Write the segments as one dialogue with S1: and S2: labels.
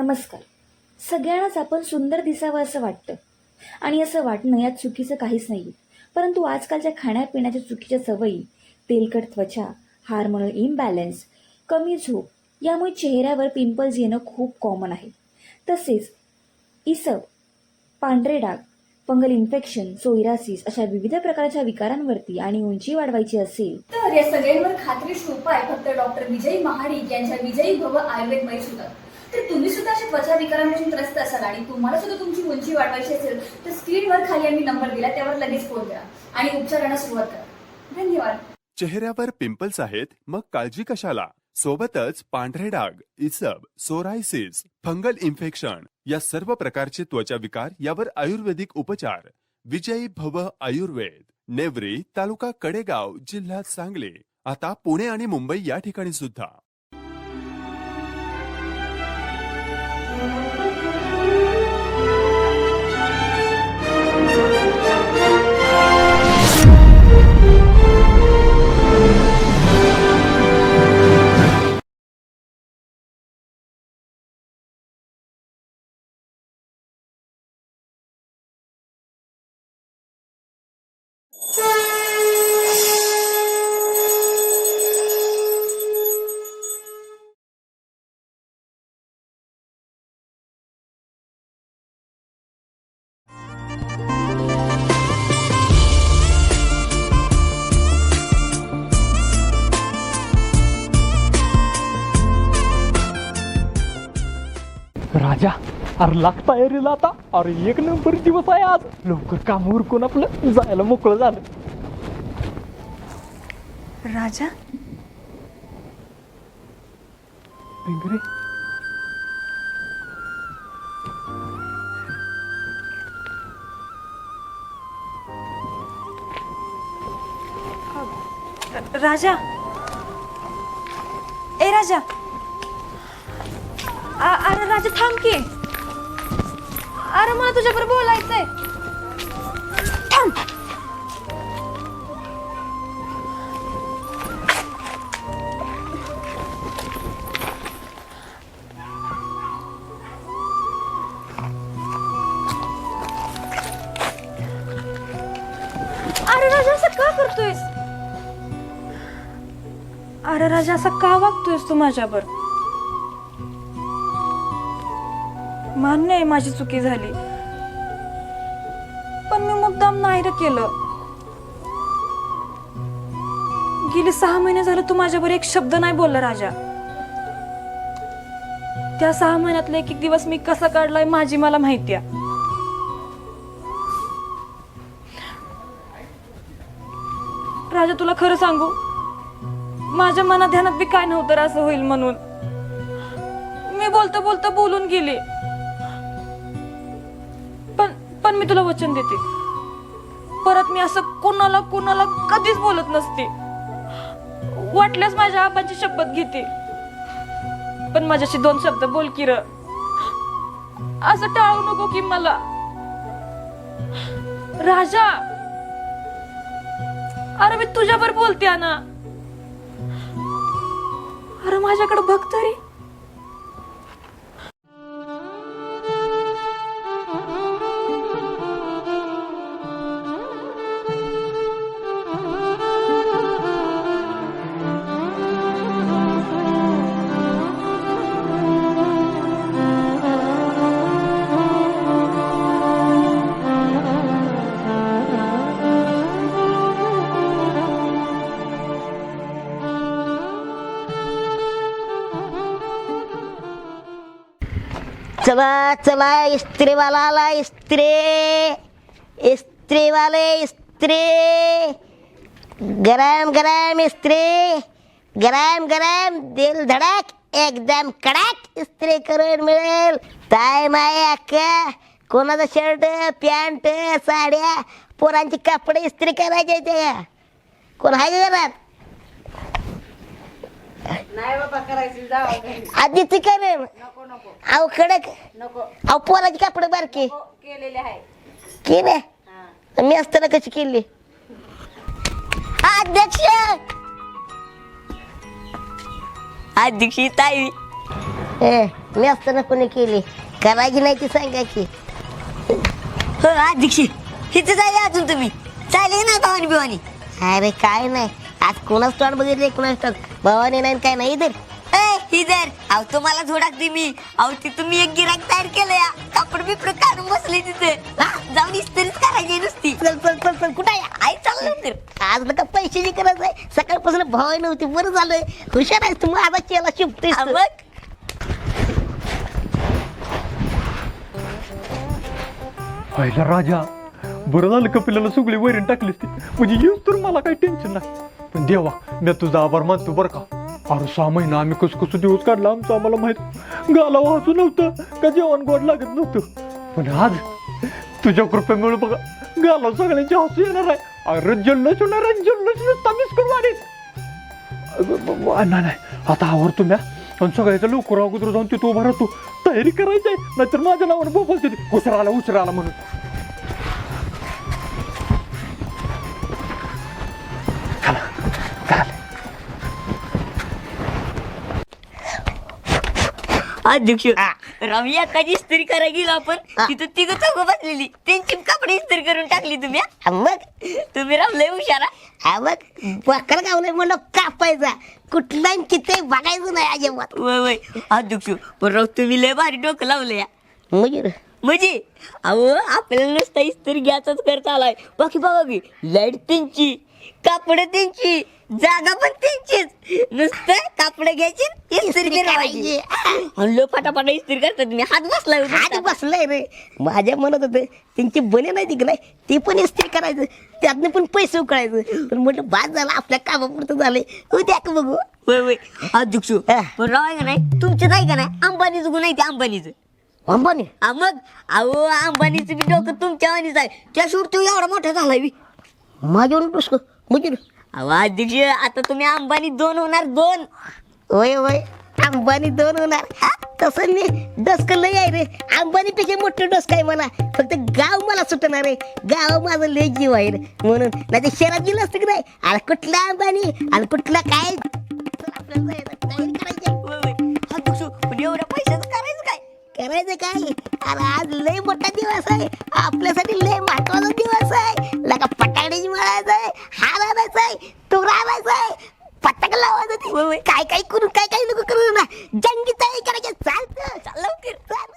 S1: नमस्कार. सगळ्यांनाच आपण सुंदर दिसावं असं वाटतं. आणि असं वाटणं यात चुकीचं काहीच नाही परंतु आजकालच्या खाण्यापिण्याच्या चुकीच्या सवयी तेलकट त्वचा हार्मोनल इम्बॅलन्स कमी झोप यामुळे चेहऱ्यावर पिंपल्स येणं खूप कॉमन आहे. तसेच इसब पांढरे डाग फंगल इन्फेक्शन सोयरासिस अशा विविध प्रकारच्या विकारांवरती आणि उंची वाढवायची असेल
S2: तर या सगळ्यांवर खात्रीशीर उपाय फक्त डॉक्टर विजयी महाडिक यांच्या विजयी भव आयुर्वेदमध्ये सुद्धा तर तुम्ही सुद्धा अशा त्वचा विकारांपासून त्रस्त असाल आणि तुम्हाला सुद्धा तुमची उंची वाढवायची असेल तर स्क्रीनवर खाली आम्ही नंबर दिला त्यावर लगेच फोन करा आणि उपचारांना सुरुवात करा. धन्यवाद.
S3: चेहऱ्यावर पिंपल्स आहेत मग काळजी कशाला? सोबतच पांढरे डाग इसब सोरायसिस फंगल इन्फेक्शन या सर्व प्रकारचे त्वचा विकार यावर आयुर्वेदिक उपचार. विजयी भव आयुर्वेद नेवरी तालुका कडेगाव जिल्हा सांगली आता पुणे आणि मुंबई या ठिकाणी सुद्धा
S4: राजा अरे लाग तयारीला आता अरे एक नंबर दिवस आहे आज. लवकर काम उरकून आपलं जायला मोकळं झालं.
S5: राजा?
S4: पिंगरे.
S5: राजा? ए राजा! आ- अरे राजा थांब की. अरे मला तुझ्याबरोबर बोलायचंय. थांब. अरे राजा असं का करतोयस? अरे राजा असं का वागतोयस तू माझ्यावर? मान्य आहे माझी चुकी झाली. पण मी मुद्दाम नाही र केलं. गेली सहा महिने झालं तू माझ्यावर एक शब्द नाही बोलला राजा. त्या सहा महिन्यातले एक एक दिवस मी कसा काढलाय माझी मला माहिती आहे. राजा तुला खरं सांगू माझ्या मनात ध्यानात बी काय नव्हतं रे असं होईल म्हणून. मी बोलता बोलता बोलून गेले. पण मी तुला वचन देते. परत मी असं कोणाला कोणाला कधीच बोलत नसते. वाटल्यास माझ्या आबांची शपथ घेते. पण माझ्याशी दोन शब्द बोल की र असं टाळू नको की मला. राजा! अरे मी तुझ्यावर बोलते ना अरे माझ्याकडे बघ तरी.
S6: चला चला इस्त्रीवाला आला इस्त्री. इस्त्रीवाले इस्त्री. गरम गरम इस्त्री. गरम गरम दिल धडक एकदम कडक इस्त्री करून मिळेल. ताय माय अक्का कोणाचा शर्ट पॅन्ट साड्या पोरांचे कपडे इस्त्री करायचे ते. कोण आहे घरात?
S7: नाही बाबा करायची जावा घरी.
S6: आधीच करेन
S7: नको नको.
S6: अहो कडक
S7: नको.
S6: अहो पोराची कपडे बारकी.
S7: हो, केलेले आहे.
S6: केले
S7: हा.
S6: मी असताना कशी केली? अध्यक्ष! अध्यक्ष ताई. ए मी असताना कोणी केली? करायची नाही ती सांगा की.
S8: हो अध्यक्ष इथे जाय अजून तुम्ही. चालेल ना भवानी बिवानी
S6: अरे काय नाही. आज कोणाच तोंड बघितले कोणाच तोंड? भावाने नाही काय नाही इधर.
S8: ए इधर. अहो तुम्हाला झोडाकते मी. अहो तिथं मी एक गिराक तयार केलं या कापड बिपड काढून बसले तिथे. हा, जाऊन इस्त्रीच करायची नुसती.
S6: चल चल चल चल. कुठं आहे?
S8: आई चाललं तर
S6: आज नका पैशाची गरज आहे सकाळपासून भाव नव्हती. बरं झालंय. हुशार आहेस तू. माझा केला
S8: हा, मग?
S4: पहिला राजा. बरं झालं कपिलाला सुगली वैरण टाकलीस ती? म्हणजे येऊस तर मला काही टेन्शन नाही. पण देवा मी तुझा आभार मानतो बरं का. अरे सहा महिना आम्ही कस कसं दिवस काढला आमचं आम्हाला माहीत. गाला वाचू नव्हतं का जेवण गोड लागत नव्हतं? पण आज तुझ्या कृपेमुळे बघा गाला सगळ्यांची हसू येणार आहे. अरे जल्लोष होणार आहे जल्लोष नुसता मिस करू आणि नाही नाही आता आवर तुम्ही आणि सगळ्याच्या लवकर अगोदर जाऊन तिथं उभा राहतो. तयारी करायची आहे नाहीतर माझ्या नावानं बोबल तिथे उसरा आला उसरा आला म्हणून.
S8: अध्यक्ष. रमी एखादी इस्त्री करायला गेलो आपण. तिथं तिघ चौघ बसलेली. त्यांची कपडे इस्त्री करून टाकली तुम्ही हा?
S6: मग?
S8: तुम्ही रमले हुशारा
S6: हा मग? बकर गावलाय म्हणलं कापायचा. कुठला किती बघायचं नाही अजिबात.
S8: वय वय. अध्यक्ष पण राव तुम्ही लय भारी डोकं लावलं या.
S6: म्हणजे? रे,
S8: म्हणजे? अहो आपल्याला नुसता इस्त्री घ्यायचाच करत आलाय. बाकी बघा की लाइट त्यांची. कापड त्यांची जागा पण त्यांचीच. नुसतं कापड घ्यायची इस्त्री करायची. आणि लो फाटाफाटा इस्त्री करतात. तुम्ही हात बसलाय
S6: आज
S8: नुसता.
S6: बसलाय रे. माझ्या मनात होतं त्यांची बने नाही तिकडे ते पण इस्त्री करायचं. त्यातनं पण पैसे उकळायचं. पण म्हटलं बाद झालं आपल्या कामापुरतं झालंय. उद्या का बघू.
S8: वय वय. अध्यक्ष
S6: हा.
S8: पण राव का नाही तुमचं नाही का नाही अंबानीचं गुण आहे ते अंबानीचं.
S6: अंबानी?
S8: हा मग? अहो अंबानीचं बी डोकं तुमच्या वाणीच आहे. त्याशिवाय तो एवढा मोठा झालाय बी.
S6: माझ्यावर पुष्क म्हणजे?
S8: अहो अध्यक्ष आता तुम्ही अंबानी दोन होणार दोन.
S6: वय वय अंबानी दोन होणार. हा, तसं मी डस्क लय आहे रे. अंबानी पेक्षा मोठं डस्क आहे मला. फक्त गाव मला सुटणार आहे. गाव माझं लय जीव आहे रे. म्हणून नाही ते शहरात गेलं असतं की नाही? अरे कुठला अंबानी? आणि कुठला काय? आपल्याला जायचं, करायची.
S8: पण एवढ्या करायचं काय?
S6: अरे आज लय मोठा दिवस आहे. आपल्यासाठी लय महत्त्वाचा दिवस आहे. लगा पटाडीच मिळायचं आहे. हार आणायचा आहे. तूर आणायचा आहे. लावायचं ते. काय काय करू काय काय नको करू ना. जंगी तयारी करायची चालतं. चाल लवकर चाल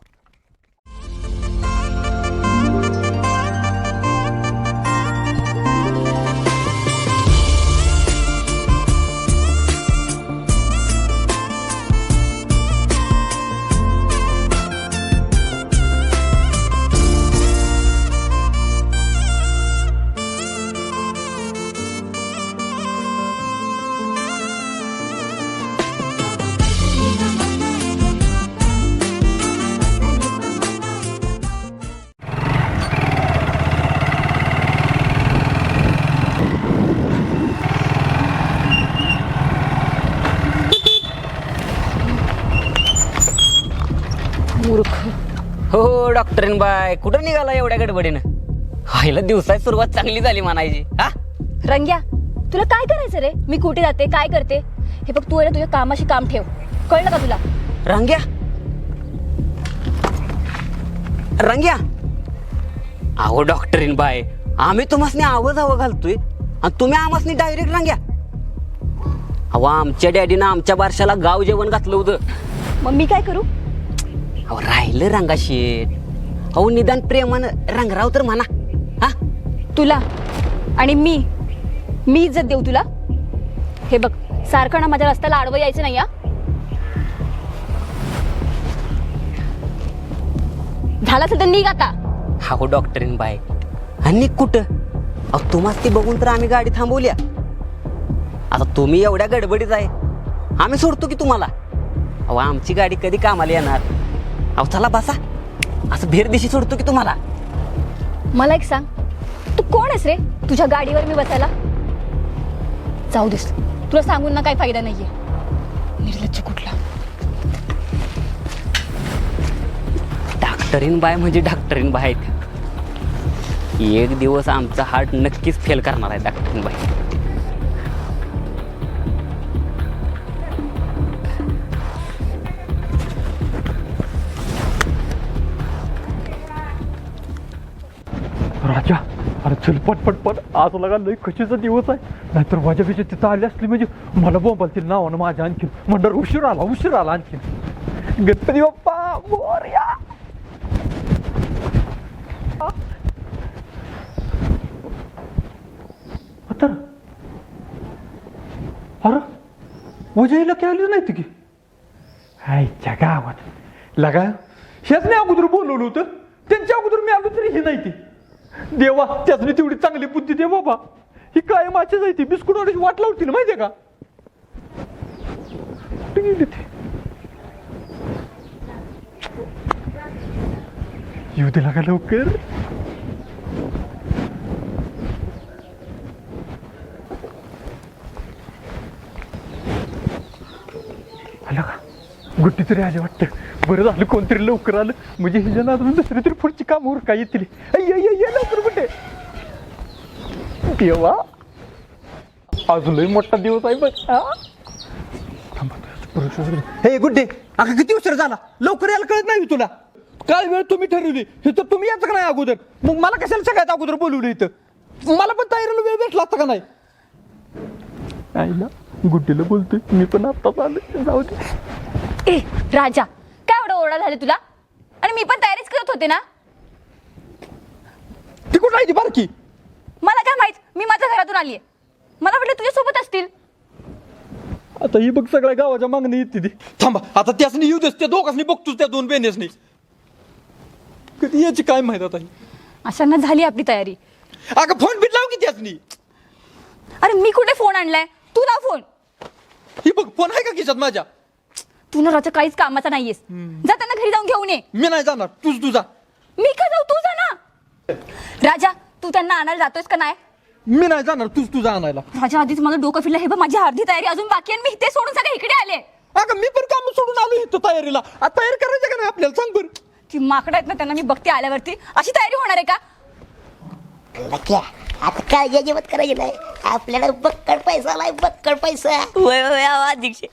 S9: डॉक्टरीन बाय कुठं निघाला एवढ्या गडबडीनं? व्हायला दिवसाची सुरुवात चांगली झाली म्हणायची हा?
S2: रंग्या तुला काय करायचं रे? मी कुठे जाते काय करते? हे बघ तू आहे ना तुझ्या कामाशी काम ठेव. कळलं का तुला?
S9: रंग्या? रंग्या? अहो डॉक्टरीन बाय आम्ही तुम्हाला आवाज हवं घालतोय आणि तुम्ही आम्हाला डायरेक्ट रंग्या. अहो आमच्या डॅडीनं आमच्या बारशाला गाव जेवण घातलं होतं.
S2: मग मी काय करू?
S9: अहो राहिलं रंगाशेट अहो निदान प्रेमानं रंगराव तर म्हणा. हा?
S2: तुला आणि मी मी इज्जत देऊ तुला? हे बघ सारखं ना माझ्या रस्त्याला आडवं यायचं नाही या झालं असेल तर निघ आता.
S9: हा हो डॉक्टरीन बाय. आणि कुठं? अहो तुम्हाला ती बघून तर आम्ही गाडी थांबवल्या. आता तुम्ही एवढ्या गडबडीत आहे. आम्ही सोडतो की तुम्हाला. अहो आमची गाडी कधी कामाला येणार? अहो चला बसा. असं भेरदेशी सोडतो की तुम्हाला?
S2: मला एक सांग. तू कोण आहेस रे? तुझ्या गाडीवर मी बसायला? जाऊ देस तुला सांगून ना काही फायदा नाहीये. निर्लज्ज कुठला?
S9: डॉक्टरीन बाय म्हणजे डॉक्टरीन बाय. आहेत एक दिवस आमचा हार्ट नक्कीच फेल करणार आहे डॉक्टरीन बाय.
S4: राजा. अरे चल पट पट पट. आज लगा लई कशीचा दिवस आहे. नाहीतर माझ्या पेक्षा तिथं आली असली म्हणजे मला बोंबालतील नावानं माझ्या आणखीन. मंडळ उशीर आला उशीर आला आणखीन. गणपती बाप्पा मोरया. तर अरे वजयला काय आली नाही की? आईच्या गावात. लगा हेच नाही अगोदर बोलवलं होतं. त्यांच्या अगोदर मी आलो तरी हे नाही ती. देवा त्याचनी तेवढी चांगली बुद्धी दे बाबा. ही काय माच्या जायची बिस्कुट वाट लावतील माहितीये का? कुठे गेली ती. येऊ दिला का लवकर. आलं का? गुट्टी तरी आली वाटतं. बरं झालं कोणतरी लवकर आलं. म्हणजे हिच्या नादून दुसरी तरी पुढची काम उर काय येतील. लवकर कुठे? देवा. अजूनही मोठा दिवस आहे बघ. हा? हे गुड्डे अगं किती उशीर झाला? लवकर यायला कळत नाही तुला. काय वेळ तुम्ही ठरवली? हे तर तुम्ही यायचं का नाही अगोदर? मग मला कशाला सगळ्यात अगोदर बोलवलं इथं? मला पण तयारीला वेळ भेटला असता का नाही? आईला गुड्डीला बोलतोय मी पण आत्ताच आले जाऊ दे.
S2: ए राजा काय एवढं ओरडा झाले तुला? आणि मी पण तयारीच करत होते ना?
S4: ती कुठं आहे ती बारकी
S2: मला काय माहीत मी माझ्या घरातून आलीये. मला वाटलं तुझ्या सोबत असतील.
S4: आता ही बघ सगळ्या गावाच्या मागणी येते ती. थांबा आता त्यासनी येऊ देस त्या दोघांनी बघतोच त्या दोन बेनेसनी. कधी याची काय माहीत आता ही?
S2: अशांना झाली आपली तयारी.
S4: अगं फोन बिट लाव की त्यासनी.
S2: अरे मी कुठे फोन आणलाय? तू ना फोन
S4: ही बघ फोन आहे का खिशात माझ्या?
S2: तू ना राजा काहीच कामाचा नाहीयेस. जा त्यांना घरी जाऊन घेऊन ये.
S4: मी नाही जाणार. तूच तुझा
S2: मी का जाऊ? तू जा ना. राजा तू त्यांना आणायला जातोयस का नाही?
S4: मी नाही जाणार. तूच तुझा आणायला.
S2: राजा आधीच मला डोकं फिरलं. हे बघ माझी अर्धी तयारी अजून बाकी आहे आणि मी ते सोडून सगळे इकडे आले.
S4: अगं मी पण काम सोडून आलो इथं तयारीला. आता तयारी करायचं का नाही आपल्याला? सांग बरं.
S2: ती माकडं आहेत ना त्यांना मी बघते आल्यावरती. अशी तयारी होणार आहे का?
S6: आता काय याच्यावत करायची नाही. आपल्याला बक्कड पैसा आलाय बक्कड पैसा.
S8: वय वय अहो, अध्यक्ष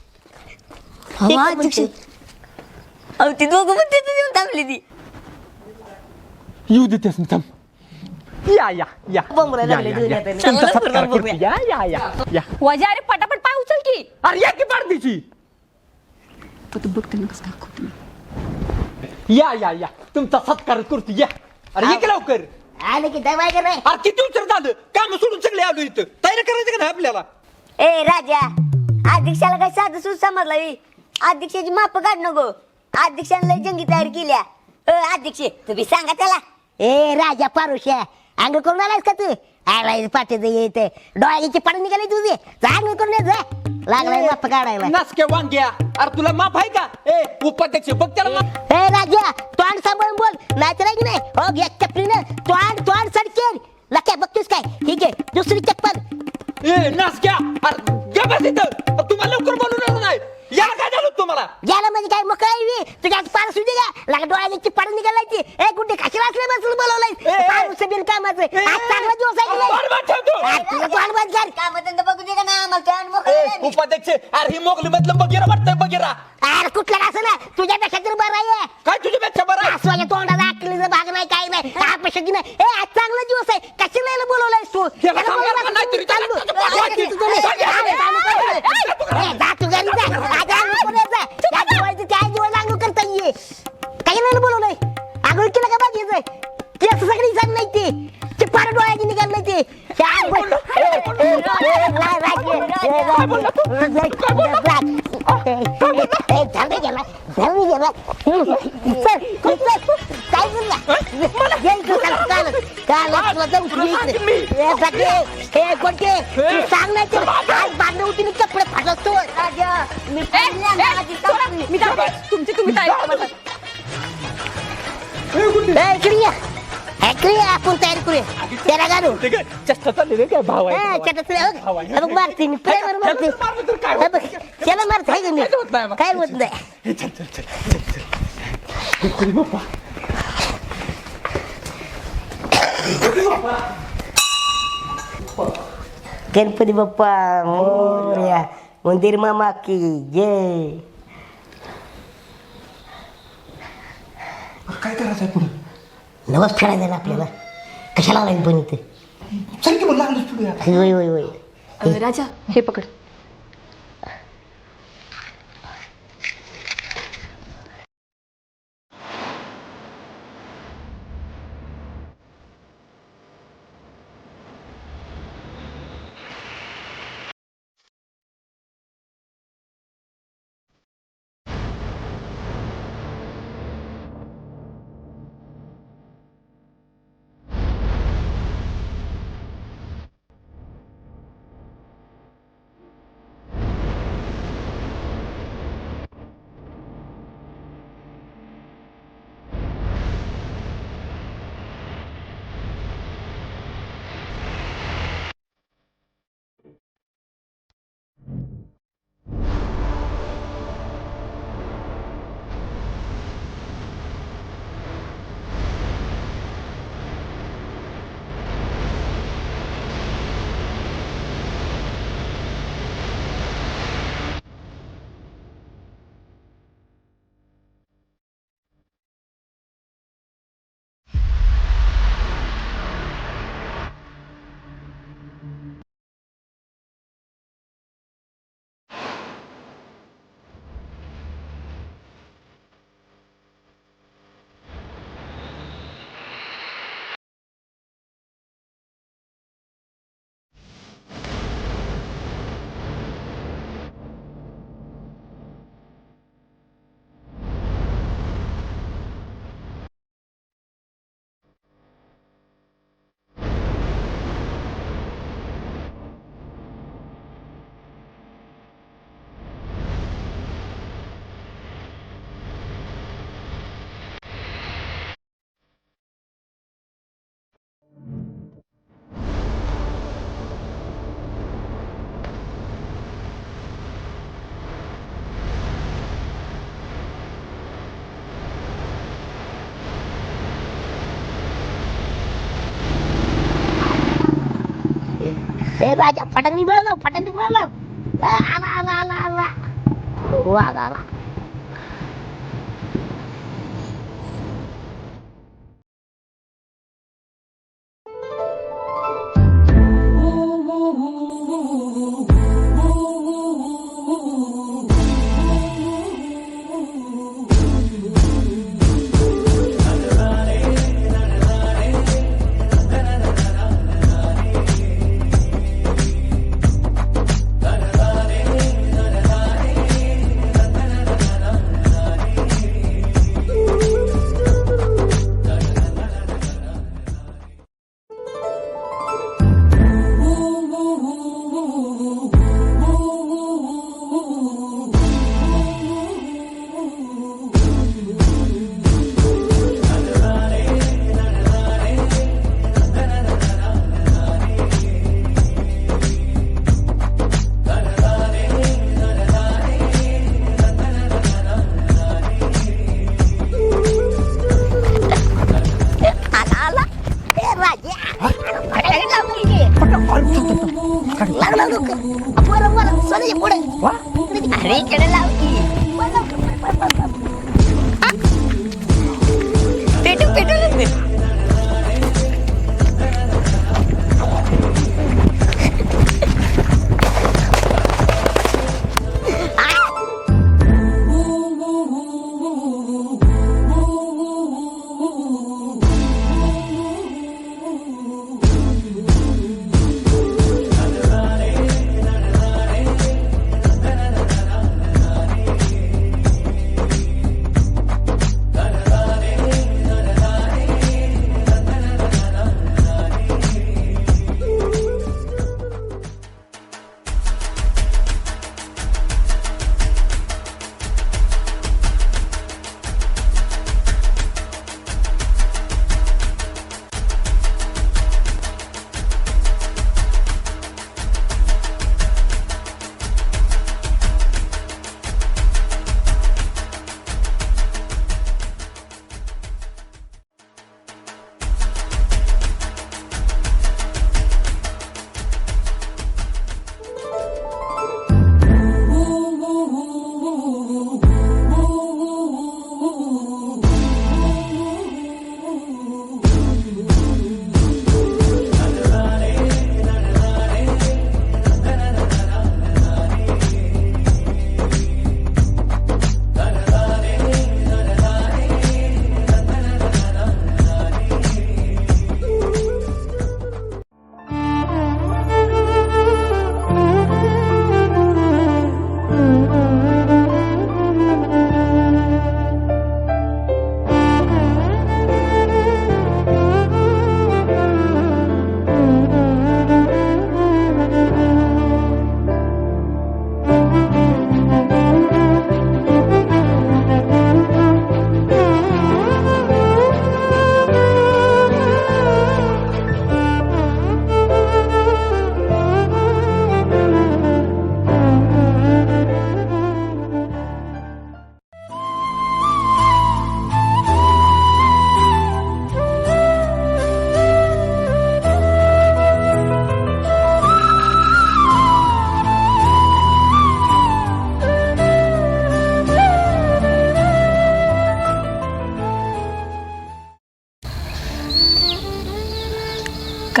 S6: अहो
S8: ती दोघं पण तिथे येऊन थांबली ती.
S4: येऊ दे त्यासनी थांब. या या या.
S6: बोंबला
S4: या,
S6: लागले
S4: या, या.
S6: हाताने.
S4: तुमचा
S8: चांगलं
S4: सत्कार
S8: करून
S4: करतो. या या या या.
S2: वजा अरे पटापट पाय उचल की.
S4: अरे या की पार्टीची या या या. तुमचा सत्कार करतो या. अरे ये की लवकर.
S6: आले की दवाय का नाही
S4: अरे किती उशीर झालं? काम सोडून सगळे आलो इथं. तयारी करायचं का नाही आपल्याला?
S8: ए राजा अध्यक्षाला काय साधं सुध समजला बी. अध्यक्षाची माप काढ नको. अध्यक्षाने लय जंगी तयारी केल्या. अ, अध्यक्ष तुम्ही सांगा त्याला.
S6: ए राजा पारुष्या अंग करून आलायस का तू? आलाय पाठीचं येत डोळ्याची पाणी निघाली तुझे. अंग करून ये जा. लागलाय बाप्पा काढायला.
S4: नासक्या वांग्या. अरे तुला माफ आहे का? ए उपाध्यक्ष बघ त्याला माफ
S6: ए राजा तोंड सांभाळून बोल. नाहीतर आहे की नाही? हो घ्या चपलीनं तोंड तोंड सडकेल लक्या बघतोस काय? ठीक आहे दुसरी चप्पल.
S4: ए नासक्या. अरे गे बस इथं. अरे तुम्हाला लवकर बोलून नाही. याला काय झालं तुम्हाला
S6: ज्याला म्हणजे काय मग काय तुझ्या पार सुधी का लागा डोळ्याची पाणी निघालाय ती ए कुठे कशाला असले बसून बोलवलंय. पारुष्य बिन कामाचं आज चांगला दिवस आहे की नाही?
S4: बरं, बरं, ठेव तू.
S6: आज तुझं तोंड बंद कर
S8: काम धंदा बघू दे का ना आम्हाला त्या मोकळं
S4: ए,
S8: नाही मी.
S4: उपाध्यक्ष अरे ही मोगली मधलं बगेरा वाटतंय बगेरा
S6: अरे कुठला असं ना तुझ्यापेक्षा तर बरं आहे
S4: काय तुझ्यापेक्षा बरं आहे?
S6: अस्वाच्या तोंडाला अकलीचा भाग नाही काही नाही आपल्याशी नाही ए आज चांगला दिवस आहे कशाला याला बोलवलंयस तू
S4: याला
S6: याला
S4: सांगा. त्याला-
S6: की तू घरी.
S4: सांगा.
S6: सांग नाही तर आज बांधव होती
S8: मी
S2: मी तुमची तुम्ही
S6: काय इकडे आपण तयारी करूया त्याला घालू
S4: चेष्टा चालली रे काय भाव आहे.
S6: हे बघ, मारते मी प्रेमानं मारते
S4: मारलं तर काय
S6: हे बघ, त्याला मारत आहे का मी
S4: काय होत नाही मग.
S6: काय होत नाही
S4: हे चल चल चल चल, चल. गणपती बाप्पा
S6: गणपती बाप्पा मोरया मंदिर मामा की जय
S4: काय करायचं आहे पुढे
S6: नवस फेडायचा ना आपल्याला. कशाला आलाय पण इथे?
S4: चल की म्हणलं आलोच पुढे
S6: होय होय होय.
S5: राजा हे पकड.
S6: ए राजा फटाकडी मिळालं फटाकडी मिळालं आला आला आला आला हो आला आला आला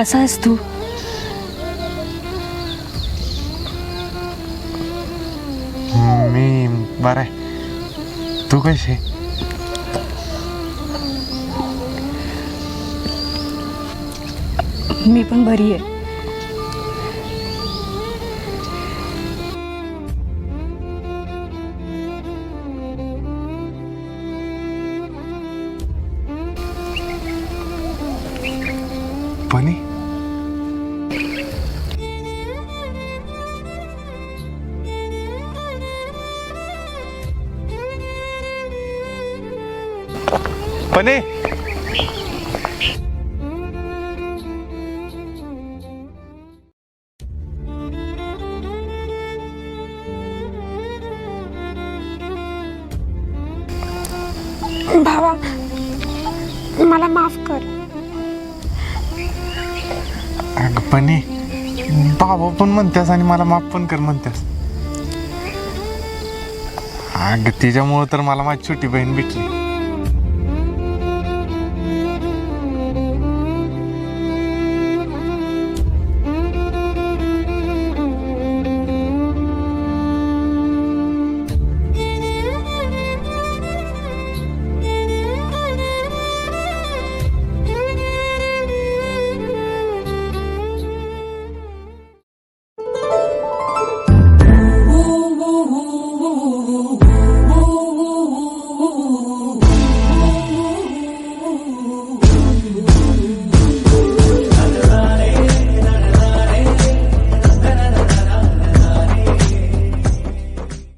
S5: कसा आहेस तू?
S10: मी बरं आहे. तू कशी आहे?
S5: मी पण बरी आहे.
S10: पणी पणे
S11: भावा मला माफ कर.
S10: अगं पणे बाबा पण म्हणतेस आणि मला माफ पण कर म्हणतेस अगं तिच्यामुळं तर मला माझी छोटी बहीण भेटली.